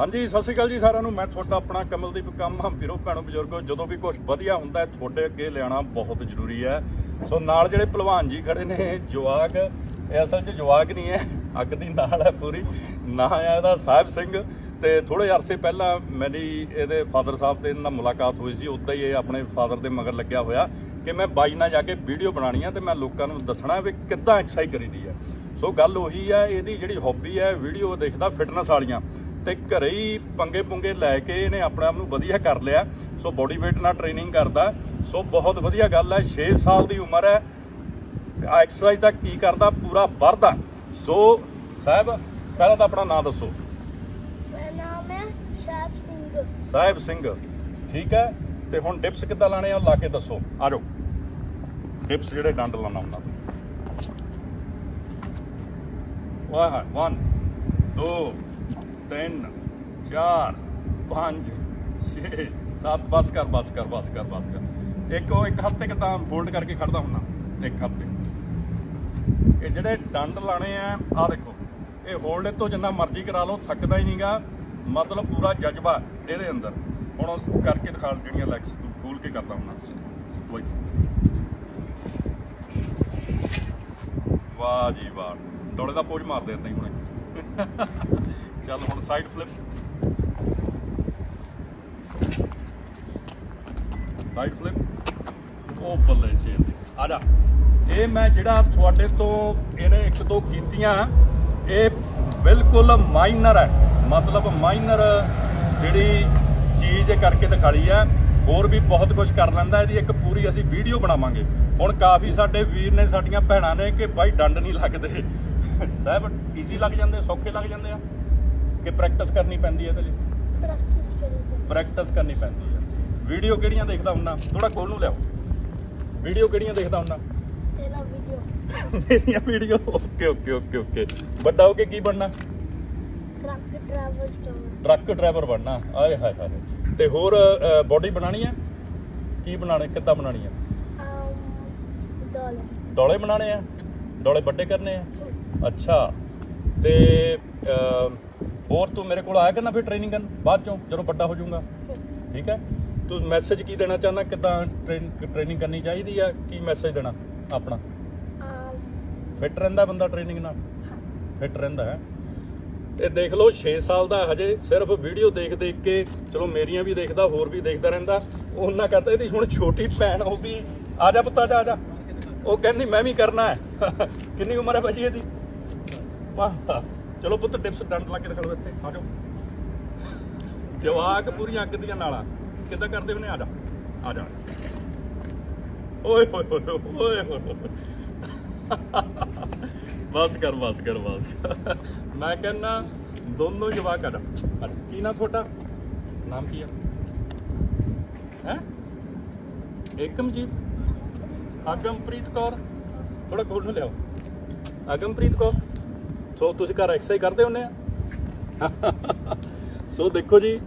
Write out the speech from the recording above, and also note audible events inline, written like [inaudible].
ਹਾਂਜੀ, ਸਤਿ ਸ਼੍ਰੀ ਅਕਾਲ ਜੀ ਸਾਰਿਆਂ ਨੂੰ। ਮੈਂ ਤੁਹਾਡਾ ਆਪਣਾ ਕਮਲਦੀਪ ਕੰਮ, ਵੀਰੋ, ਭੈਣੋ, ਬਜ਼ੁਰਗੋ, ਜਦੋਂ ਵੀ ਕੁਝ ਵਧੀਆ ਹੁੰਦਾ ਤੁਹਾਡੇ ਅੱਗੇ ਲਿਆਣਾ ਬਹੁਤ ਜ਼ਰੂਰੀ ਹੈ। ਸੋ ਨਾਲ ਜਿਹੜੇ ਪਹਿਲਵਾਨ ਜੀ ਖੜੇ ਨੇ ਜਵਾਗ ਇਹ ਅਸਲ 'ਚ ਜਵਾਗ ਨਹੀਂ ਹੈ, ਅੱਗ ਦੀ ਨਾਲ ਹੈ ਪੂਰੀ। ਨਾਂ ਆ ਇਹਦਾ ਸਾਹਿਬ ਸਿੰਘ ਤੇ ਥੋੜੇ ਅਰਸੇ ਪਹਿਲਾਂ ਮੇਰੀ ਇਹਦੇ ਫਾਦਰ ਸਾਹਿਬ ਤੇ ਇਹਨਾਂ ਨਾਲ ਮੁਲਾਕਾਤ ਹੋਈ ਸੀ, ਉਦਾਂ ਹੀ ਇਹ ਆਪਣੇ ਫਾਦਰ ਦੇ ਮਗਰ ਲੱਗਿਆ ਹੋਇਆ ਕਿ ਮੈਂ ਬਾਈ ਨਾਲ ਜਾ ਕੇ ਵੀਡੀਓ ਬਣਾਉਣੀ ਆ ਤੇ ਮੈਂ ਲੋਕਾਂ ਨੂੰ ਦੱਸਣਾ ਵੀ ਕਿੱਦਾਂ ਐਕਸਰਸਾਈਜ਼ ਕਰੀਦੀ ਹੈ। ਸੋ ਗੱਲ ਉਹੀ ਹੈ, ਇਹਦੀ ਜਿਹੜੀ ਹੌਬੀ ਹੈ ਵੀਡੀਓ ਦੇਖਦਾ ਫਿਟਨੈਸ ਵਾਲੀਆਂ। ਤੇ ਘਰੇ ਹੀ ਪੰਗੇ ਪੁੰਗੇ ਲੈ ਕੇ ਇਹਨੇ ਆਪਣੇ ਆਪ ਨੂੰ ਵਧੀਆ ਕਰ ਲਿਆ। ਸੋ ਬੋਡੀ weight ਨਾਲ ਟ੍ਰੇਨਿੰਗ ਕਰਦਾ। ਸੋ ਬਹੁਤ ਵਧੀਆ ਗੱਲ ਹੈ 6 ਸਾਲ ਦੀ ਉਮਰ ਹੈ। ਐਕਸਰਸਾਈਜ਼ ਦਾ ਕੀ ਕਰਦਾ? ਪੂਰਾ ਵਰਦਾ। ਸੋ ਸਾਹਿਬ ਪਹਿਲਾਂ ਤਾਂ ਆਪਣਾ ਨਾਮ ਦੱਸੋ। ਮੇਰਾ ਨਾਮ ਹੈ ਸ਼ਾਬ ਸਿੰਘ। ਸਾਹਿਬ ਸਿੰਘ ਠੀਕ ਹੈ? ਤੇ ਹੁਣ ਡਿਪਸ ਕਿੱਦਾਂ ਲਾਣੇ ਆ ਲਾ ਕੇ ਦੱਸੋ। ਆ ਜਾਓ। ਡਿਪਸ ਜਿਹੜੇ ਡੰਡ ਲਾਣਾ ਹੁੰਦਾ ਵਾਹ 1 2 3 4 5 6 7 ਬਸ ਕਰ ਬਸ ਕਰ ਬਸ ਕਰ ਬਸ ਕਰ। ਇੱਕ ਉਹ ਇੱਕ ਹਫ਼ਤੇ ਕਿਦਾਂ ਫੋਲਡ ਕਰਕੇ ਖੜਦਾ ਹੁੰਦਾ, ਇੱਕ ਹਫ਼ਤੇ। ਇਹ ਜਿਹੜੇ ਡੰਡ ਲਾਣੇ ਆ ਆ ਦੇਖੋ, ਇਹ ਹੋਲਡ ਤੋਂ ਜਿੰਨਾ ਮਰਜ਼ੀ ਕਰਾ ਲਓ, ਥੱਕਦਾ ਹੀ ਨਹੀਂਗਾ। ਮਤਲਬ ਪੂਰਾ ਜਜ਼ਬਾ ਇਹਦੇ ਅੰਦਰ। ਹੁਣ ਉਸ ਕਰਕੇ ਦਿਖਾ ਜਿਹੜੀਆਂ ਲੈਗਸ ਖੋਲ ਕੇ ਕਰਦਾ ਹੁੰਦਾ। ਕੋਈ ਵਾਹ ਜੀ ਵਾਹ। ਡੋਲੇ ਦਾ ਪੋਜ ਮਾਰਦੇ ਦੇ ਹੀ ਹੁਣੇ। ਚੱਲ ਹੁਣ ਸਾਈਡ ਫਲਿਪ ਸਾਈਡ ਫਲਿਪ ਉਹ ਬੱਲੇ ਚੇਨ ਦੀ। ਆ ਜਾ। ਇਹ ਮੈਂ ਜਿਹੜਾ ਤੁਹਾਡੇ ਤੋਂ ਇਹਨੇ ਇੱਕ ਦੋ ਕੀਤੀਆਂ, ਇਹ ਬਿਲਕੁਲ ਮਾਈਨਰ ਹੈ। ਮਤਲਬ ਮਾਈਨਰ ਜਿਹੜੀ ਚੀਜ਼ ਕਰਕੇ ਦਿਖਾਲੀ ਹੈ। ਹੋਰ ਵੀ ਬਹੁਤ ਕੁਝ ਕਰ ਲੈਂਦਾ ਇਹਦੀ ਇੱਕ ਪੂਰੀ ਅਸੀਂ ਵੀਡੀਓ ਬਣਾਵਾਂਗੇ। ਹੁਣ ਕਾਫੀ ਸਾਡੇ ਵੀਰ ਨੇ, ਸਾਡੀਆਂ ਭੈਣਾਂ ਨੇ ਕਿ ਭਾਈ ਡੰਡ ਨਹੀਂ ਲੱਗਦੇ। ਸਾਹਿਬ ਈਜ਼ੀ ਲੱਗ ਜਾਂਦੇ, ਸੌਖੇ ਲੱਗ ਜਾਂਦੇ ਆ। ਕਿ ਪ੍ਰੈਕਟਿਸ ਕਰਨੀ ਪੈਂਦੀ ਹੈ ਇਹਦੇ ਲਈ? ਪ੍ਰੈਕਟਿਸ ਕਰਨੀ ਪੈਂਦੀ ਹੈ। ਵੀਡੀਓ ਕਿਹੜੀਆਂ ਦੇਖਦਾ ਹੁੰਨਾ? ਥੋੜਾ ਕੋਲ ਨੂੰ ਲਿਆਓ। ਵੀਡੀਓ ਕਿਹੜੀਆਂ ਦੇਖਦਾ ਹੁੰਨਾ? ਤੇਰਾ ਵੀਡੀਓ ਮੇਰੀਆਂ video okay okay okay okay ਵੱਡਾ ਹੋ ਕੇ ਕੀ ਬਣਨਾ? ਟਰੱਕ ਡਰਾਈਵਰ ਤੋਂ ਟਰੱਕ ਡਰਾਈਵਰ ਬਣਨਾ। ਆਏ ਹਾਏ ਹਾਏ। ਤੇ ਹੋਰ ਬੋਡੀ ਬਣਾਣੀ ਹੈ? ਕੀ ਬਣਾਣੇ ਕਿੱਦਾਂ ਬਣਾਣੀ ਹੈ? ਡੋਲੇ। ਡੋਲੇ ਬਣਾਣੇ ਆ? ਡੋਲੇ ਵੱਡੇ ਕਰਨੇ ਆ? ਅੱਛਾ। ਤੇ ਹੋਰ ਤੂੰ ਮੇਰੇ ਕੋਲ ਆਇਆ ਕਰਨਾ ਫਿਰ ਟ੍ਰੇਨਿੰਗ ਕਰਨ? ਬਾਅਦ ਚੋਂ ਜਦੋਂ ਵੱਡਾ ਹੋ ਜਾਊਗਾ। ਠੀਕ ਹੈ? ਤੂੰ ਮੈਸੇਜ ਕੀ ਦੇਣਾ ਚਾਹੁੰਦਾ? ਕਿੱਦਾਂ ਟ੍ਰੇਨਿੰਗ ਕਰਨੀ ਚਾਹੀਦੀ ਆ? ਕੀ ਮੈਸੇਜ ਦੇਣਾ ਆਪਣਾ? ਫਿੱਟ ਰਹਿੰਦਾ ਬੰਦਾ ਟ੍ਰੇਨਿੰਗ ਨਾਲ? ਫਿੱਟ ਰਹਿੰਦਾ ਹੈ। ਤੇ ਦੇਖ ਲਓ 6 ਸਾਲ ਦਾ ਹਜੇ ਸਿਰਫ ਵੀਡੀਓ ਦੇਖ ਦੇਖ ਕੇ ਚਲੋ ਮੇਰੀਆਂ ਵੀ ਦੇਖਦਾ ਹੋਰ ਵੀ ਦੇਖਦਾ ਰਹਿੰਦਾ। ਉਹਨਾਂ ਕਹਿੰਦਾ ਇਹਦੀ ਹੁਣ ਛੋਟੀ ਭੈਣ ਉਹ ਵੀ ਆ ਜਾ ਪੁੱਤਾ ਜਾ ਆ ਜਾ। ਉਹ ਕਹਿੰਦੀ ਮੈਂ ਵੀ ਕਰਨਾ ਹੈ। [laughs] ਕਿੰਨੀ ਉਮਰ ਹੈ ਭਾਜੀ ਇਹਦੀ? ਵਾਹ। ਚਲੋ ਪੁੱਤ ਟਿਪਸ ਡੰਡ ਲਾ ਕੇ ਦਿਖਾ ਲਓ ਇੱਥੇ। ਆ ਜਾਓ। ਜਵਾਕ ਪੂਰੀਆਂ ਅੱਗ ਦੀਆਂ ਨਾਲਾਂ। ਕਿੱਦਾਂ ਕਰਦੇ ਉਹਨੇ ਆ? ਜਾ। ਆ ਜਾ। ਓਏ ਹੋਏ ਹੋਏ ਹੋਏ ਹੋਏ ਬਸ ਕਰ ਬਸ ਕਰ ਬਸ ਕਰ। ਮੈਂ ਕਹਿੰਨਾ ਦੋਨੋਂ ਜਵਾਕ ਆ ਜਾ। ਕੀ ਨਾ ਤੁਹਾਡਾ? ਨਾਮ ਕੀ ਆ? ਹੈ? ਏਕਮਜੀਤ। ਅਗਮਪ੍ਰੀਤ ਕੌਰ। ਥੋੜਾ ਕੋਲ ਨੂੰ ਲਿਆਓ। ਅਗਮਪ੍ਰੀਤ ਕੌਰ। ਸੋ ਤੁਸੀਂ ਘਰ ਐਕਸਰਸਾਈਜ਼ ਕਰਦੇ ਹੁੰਦੇ ਆ? ਸੋ ਦੇਖੋ ਜੀ